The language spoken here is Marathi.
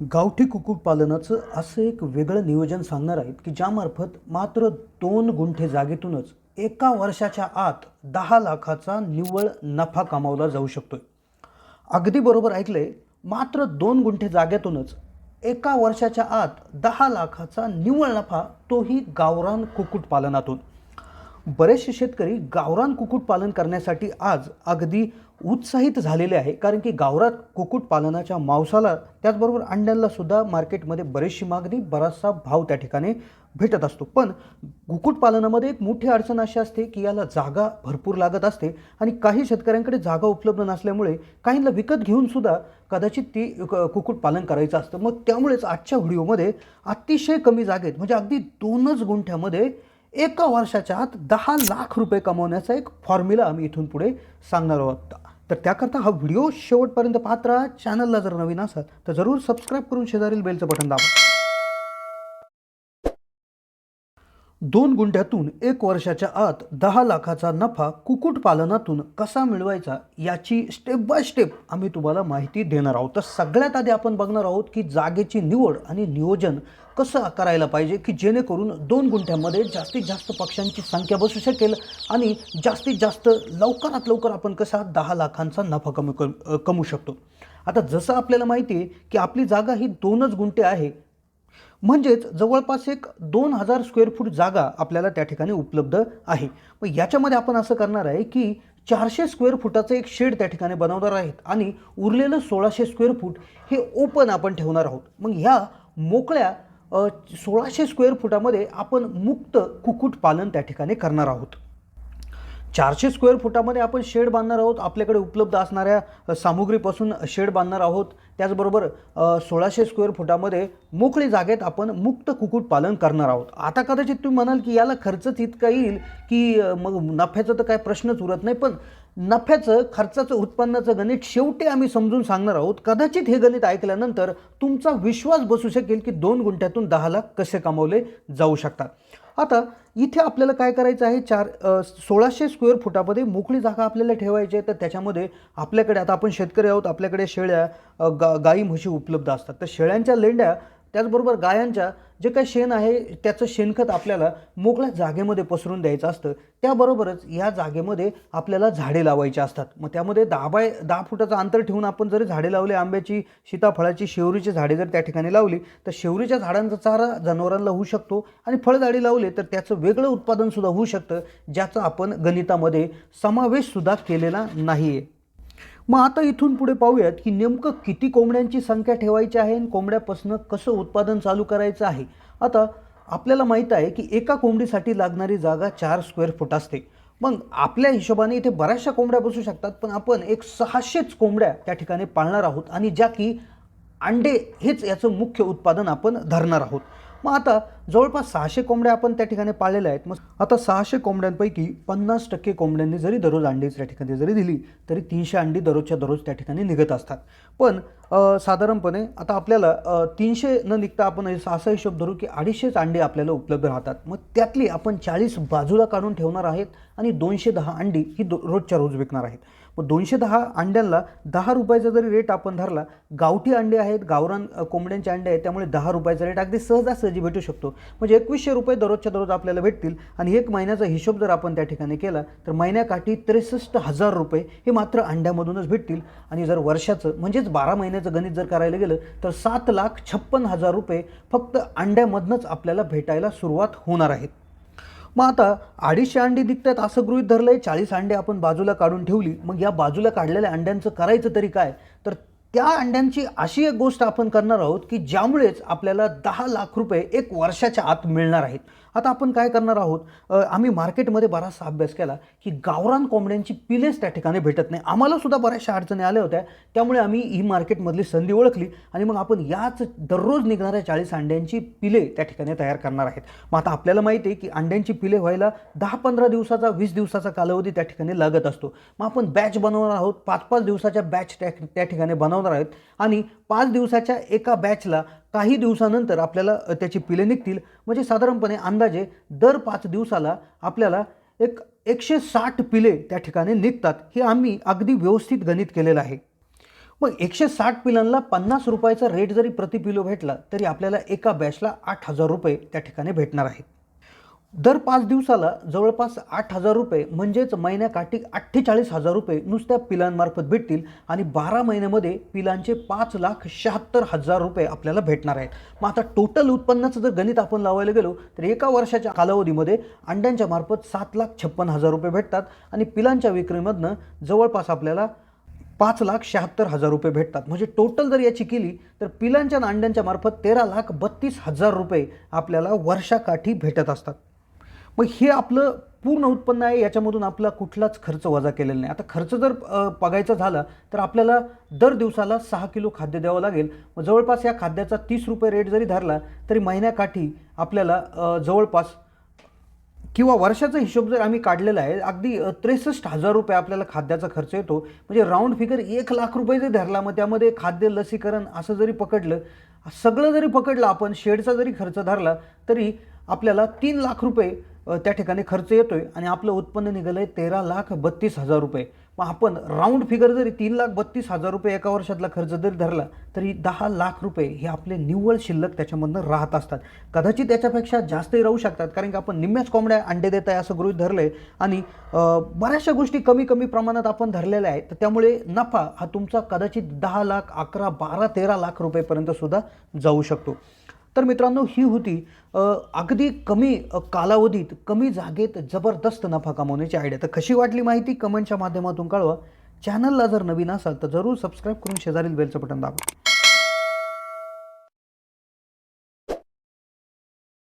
गावठी कुक्कुटपालनाचं असं एक वेगळं नियोजन सांगणार आहेत की ज्यामार्फत मात्र दोन गुंठे जागेतूनच एका वर्षाच्या आत दहा लाखाचा निव्वळ नफा कमावला जाऊ शकतोय. अगदी बरोबर ऐकलंय मात्र दोन गुंठे जागेतूनच एका वर्षाच्या आत दहा लाखाचा निव्वळ नफा तोही गावरान कुक्कुटपालनातून बरेचसे शेतकरी गावरान कुक्कुटपालन करण्यासाठी आज अगदी उत्साहित झालेले आहे. कारण की गावरान कुक्कुटपालनाच्या मांसाला त्याचबरोबर अंड्यांनासुद्धा मार्केटमध्ये बरीचशी मागणी बराचसा भाव त्या ठिकाणी भेटत असतो. पण कुक्कुटपालनामध्ये एक मोठी अडचण अशी असते की याला जागा भरपूर लागत असते आणि काही शेतकऱ्यांकडे जागा उपलब्ध नसल्यामुळे काहींना विकत घेऊन सुद्धा कदाचित ती क- कुक्कुटपालन करायचं असतं. मग त्यामुळेच आजच्या व्हिडिओमध्ये अतिशय कमी जागेत म्हणजे अगदी दोनच गुंठ्यामध्ये एका वर्षाच्या आत दहा लाख रुपये कमवण्याचा एक फॉर्म्युला आम्ही इथून पुढे सांगणार आहोत. तर त्याकरता हा व्हिडिओ शेवटपर्यंत पाहत राहा. चॅनलला जर नवीन असाल तर जरूर सबस्क्राईब करून शेजारील बेलचं बटन दाबा. दोन गुंठ्यातून एक वर्षाच्या आत दहा लाखाचा नफा कुक्कुटपालनातून कसा मिळवायचा याची स्टेप बाय स्टेप आम्ही तुम्हाला माहिती देणार आहोत. तर सगळ्यात आधी आपण बघणार आहोत की जागेची निवड आणि नियोजन कसं करायला पाहिजे की जेणेकरून दोन गुंठ्यामध्ये जास्तीत जास्त पक्ष्यांची संख्या बसू शकेल आणि जास्तीत जास्त लवकरात लवकर आपण कसा दहा लाखांचा नफा कमी कमू कमवू शकतो. आता जसं आपल्याला माहिती आहे की आपली जागा ही दोनच गुंठे आहे म्हणजेच जवळपास एक दोन हजार स्क्वेअर फूट जागा आपल्याला त्या ठिकाणी उपलब्ध आहे. मग याच्यामध्ये आपण असं करणार आहे की चारशे स्क्वेअर फुटाचं एक शेड त्या ठिकाणी बनवणार आहेत आणि उरलेलं सोळाशे स्क्वेअर फूट हे ओपन आपण ठेवणार आहोत. मग ह्या मोकळ्या सोळाशे स्क्वेअर फुटामध्ये आपण मुक्त कुक्कुटपालन त्या ठिकाणी करणार आहोत. चारशे स्क्वेअर फुटामध्ये आपण शेड बांधणार आहोत. आपल्याकडे उपलब्ध असणाऱ्या सामुग्रीपासून शेड बांधणार आहोत. त्याचबरोबर सोळाशे स्क्वेअर फुटामध्ये मोकळी जागेत आपण मुक्त कुक्कुटपालन करणार आहोत. आता कदाचित तुम्ही म्हणाल की याला खर्चच इतका येईल की मग नफ्याचा तर काय प्रश्नच उरत नाही पण नफ्याचं खर्चाचं उत्पन्नाचं गणित शेवटी आम्ही समजून सांगणार आहोत. कदाचित हे गणित ऐकल्यानंतर तुमचा विश्वास बसू शकेल की दोन गुंठ्यातून दहा लाख कसे कमावले जाऊ शकतात. आता इथे आपल्याला काय करायचं आहे? चार सोळाशे स्क्वेअर फुटामध्ये मोकळी जागा आपल्याला ठेवायची आहे. तर त्याच्यामध्ये आपल्याकडे आता आपण शेतकरी आहोत आपल्याकडे शेळ्या गा गाई म्हशी उपलब्ध असतात. तर शेळ्यांच्या लेंड्या त्याचबरोबर गायांच्या जे काही शेण आहे त्याचं शेणखत आपल्याला मोकळ्या जागेमध्ये पसरून द्यायचं असतं. त्याबरोबरच या जागेमध्ये आपल्याला झाडे लावायची असतात. मग त्यामध्ये दहा बाय दहा फुटाचं अंतर ठेवून आपण जरी झाडे लावले आंब्याची सीताफळाची शेवरीची झाडे जर त्या ठिकाणी लावली तर शेवरीच्या झाडांचा चारा जनावरांना होऊ शकतो आणि फळझाडे लावले तर त्याचं वेगळं उत्पादनसुद्धा होऊ शकतं ज्याचा आपण गणितामध्ये समावेशसुद्धा केलेला नाही आहे मग आता इथून पुढे पाहूयात की नेमकं किती कोंबड्यांची संख्या ठेवायची आहे आणि कोंबड्यापासून कसं उत्पादन चालू करायचं आहे? आता आपल्याला माहीत आहे की एका कोंबडीसाठी लागणारी जागा चार स्क्वेअर फूट असते. मग आपल्या हिशोबाने इथे बऱ्याचशा कोंबड्या बसू शकतात पण आपण एक सहाशेच कोंबड्या त्या ठिकाणी पाळणार आहोत आणि ज्या की अंडे हेच याचं मुख्य उत्पादन आपण धरणार आहोत. मग आता जवळपास सहाशे कोंबड्या आपण त्या ठिकाणी पाळलेल्या आहेत. मग आता सहाशे कोंबड्यांपैकी पन्नास टक्के कोंबड्यांनी जरी दररोज अंडी त्या ठिकाणी जरी दिली तरी तीनशे अंडी दररोजच्या दररोज त्या ठिकाणी निघत असतात. पण साधारणपणे आता आपल्याला तीनशे न निघता आपण असा हिशोब धरू की अडीचशेच अंडी आपल्याला उपलब्ध राहतात. मग त्यातली आपण चाळीस बाजूला काढून ठेवणार आहेत आणि दोनशे दहा अंडी ही दो रोजच्या रोज विकणार आहेत. मग दोनशे दहा अंड्यांना दहा रुपयाचा जरी रेट आपण धरला गावठी अंडे आहेत गावरान कोंबड्यांचे अंडे आहेत त्यामुळे दहा रुपयाचा रेट अगदी सहजासहजी भेटू शकतो. म्हणजे एकवीसशे रुपये दररोजच्या दररोज आपल्याला भेटतील. आणि एक महिन्याचा हिशोब जर आपण त्या ठिकाणी केला तर महिन्याकाठी त्रेसष्ट हजार रुपये हे मात्र अंड्यामधूनच भेटतील. आणि जर वर्षाचं म्हणजेच बारा महिन्याचं गणित जर करायला गेलं तर सात लाख छप्पन हजार रुपये फक्त अंड्यामधनंच आपल्याला भेटायला सुरुवात होणार आहेत. मग आता अडीचशे अंडी निघतात असं गृहीत धरलंय. चाळीस अंडे आपण बाजूला काढून ठेवली. मग या बाजूला काढलेल्या अंड्यांचं करायचं तरी काय? तर त्या अंड्यांची अशी एक गोष्ट आपण करणार आहोत की ज्यामुळेच आपल्याला दहा लाख रुपये एक वर्षाच्या आत मिळणार आहेत. आता आपण काय करणार आहोत? आम्ही मार्केटमध्ये बराचसा अभ्यास केला की गावरान कोंबड्यांची पिलेच त्या ठिकाणी भेटत नाही. आम्हालासुद्धा बऱ्याचशा अडचणी आल्या होत्या. त्यामुळे आम्ही ही मार्केटमधली संधी ओळखली आणि मग आपण याच दररोज निघणाऱ्या चाळीस अंड्यांची पिले त्या ठिकाणी तयार करणार आहेत. मग आता आपल्याला माहिती आहे की अंड्यांची पिले व्हायला दहा पंधरा दिवसाचा वीस दिवसाचा कालावधी त्या ठिकाणी लागत असतो. मग आपण बॅच बनवणार आहोत. पाच पाच दिवसाच्या बॅच त्या त्या ठिकाणी बनवणार आहेत. आणि पाच दिवसाच्या एका बॅचला काही दिवसानंतर आपल्याला त्याची पिले निघतील. म्हणजे साधारणपणे अंदाजे दर पाच दिवसाला आपल्याला एक एकशे साठ पिले त्या ठिकाणी निघतात. हे आम्ही अगदी व्यवस्थित गणित केलेलं आहे. मग एकशे साठ पिलांना पन्नास रुपयाचा रेट जरी प्रति पिलो भेटला तरी आपल्याला एका बॅचला आठ हजार रुपये त्या ठिकाणी भेटणार आहेत. दर पाच दिवसाला जवळपास आठ हजार रुपये म्हणजेच महिन्याकाठी अठ्ठेचाळीस हजार रुपये नुसत्या पिलांमार्फत भेटतील आणि बारा महिन्यामध्ये पिलांचे पाच लाख शहात्तर हजार रुपये आपल्याला भेटणार आहेत. मग आता टोटल उत्पन्नाचं जर गणित आपण लावायला गेलो तर एका वर्षाच्या कालावधीमध्ये अंड्यांच्या मार्फत सात लाख छप्पन हजार रुपये भेटतात आणि पिलांच्या विक्रीमधनं जवळपास आपल्याला पाच लाख शहात्तर हजार रुपये भेटतात. म्हणजे टोटल जर याची केली तर पिलांच्या अंड्यांच्या मार्फत तेरा लाख बत्तीस हजार रुपये आपल्याला वर्षाकाठी भेटत असतात. मग हे आपलं पूर्ण उत्पन्न आहे याच्यामधून आपला कुठलाच खर्च वजा केलेला नाही. आता खर्च जर बघायचा झाला तर आपल्याला दर दिवसाला सहा किलो खाद्य द्यावं लागेल. मग जवळपास या खाद्याचा तीस रुपये रेट जरी धरला तरी महिन्याकाठी आपल्याला जवळपास किंवा वर्षाचा हिशोब जर आम्ही काढलेला आहे अगदी त्रेसष्ट हजार रुपये आपल्याला खाद्याचा खर्च येतो. म्हणजे राऊंड फिगर एक लाख रुपये जरी धरला मग त्यामध्ये खाद्य लसीकरण असं जरी पकडलं सगळं जरी पकडलं आपण शेडचा जरी खर्च धरला तरी आपल्याला तीन लाख रुपये त्या ठिकाणी खर्च येतो आहे आणि आपलं उत्पन्न निघालं आहे तेरा लाख बत्तीस हजार रुपये. मग आपण राऊंड फिगर जरी तीन लाख बत्तीस हजार रुपये एका वर्षातला खर्च जरी धरला तरी दहा लाख रुपये हे आपले निव्वळ शिल्लक त्याच्यामधनं राहत असतात. कदाचित त्याच्यापेक्षा जास्तही राहू शकतात कारण की आपण निम्म्याच कोंबड्या अंडे देत आहे असं गृहीत धरलं आहे आणि बऱ्याचशा गोष्टी कमी कमी प्रमाणात आपण धरलेल्या आहेत तर त्यामुळे नफा हा तुमचा कदाचित दहा लाख अकरा बारा तेरा लाख रुपयेपर्यंत सुद्धा जाऊ शकतो. तर मित्रांनो ही होती अगदी कमी कालावधीत कमी जागेत जबरदस्त नफा कमवण्याची आयडिया तर कशी वाटली माहिती कमेंटच्या माध्यमातून कळवा. चॅनलला जर नवीन असाल तर जरूर सबस्क्राईब करून शेजारील बेलचं बटन दाबा.